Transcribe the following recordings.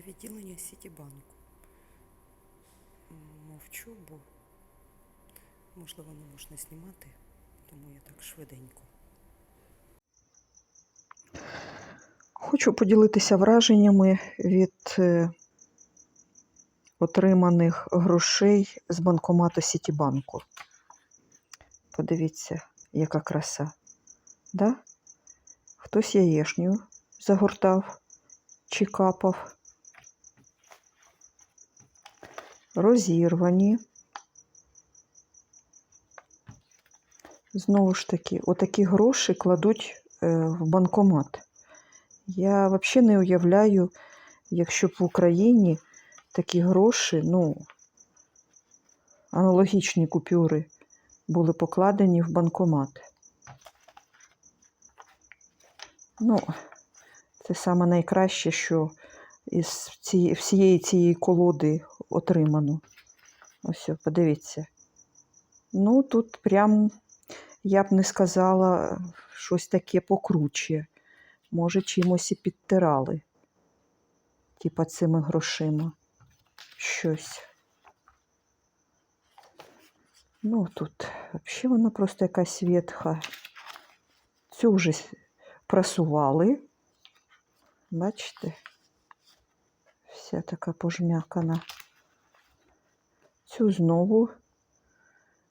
Це відділення Сітібанку. Мовчу, бо можливо не можна знімати, тому я так швиденько. Хочу поділитися враженнями від е, отриманих грошей з банкомату Сітібанку. Подивіться, яка краса. Да? Хтось яєшню загортав чи капав. Розірвані. Знову ж таки, отакі гроші кладуть е, в банкомат. Я взагалі не уявляю, якщо б в Україні такі гроші, ну, аналогічні купюри були покладені в банкомат. Ну, це саме найкраще, що із всієї цієї колоди отримано. Ось, подивіться. Ну, тут прям, я б не сказала, щось таке покруче. Може, чимось і підтирали, типа цими грошима. Щось. Ну, тут взагалі вона просто якась ветха. Цю вже прасували. Бачите? Вся така пожмякана. Цю знову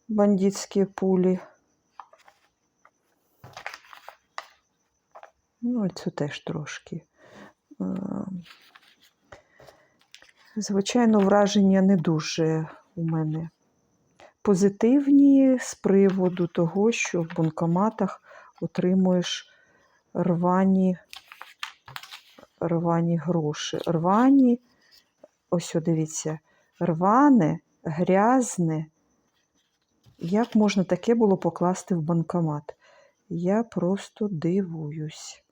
бандитські пулі. Ну, цю теж трошки. Е, Звичайно, враження не дуже у мене позитивні з приводу того, що в банкоматах отримуєш рвані, рвані гроші. Рвані, ось дивіться, рване, грязне. Як можна таке було покласти в банкомат? Я просто дивуюсь.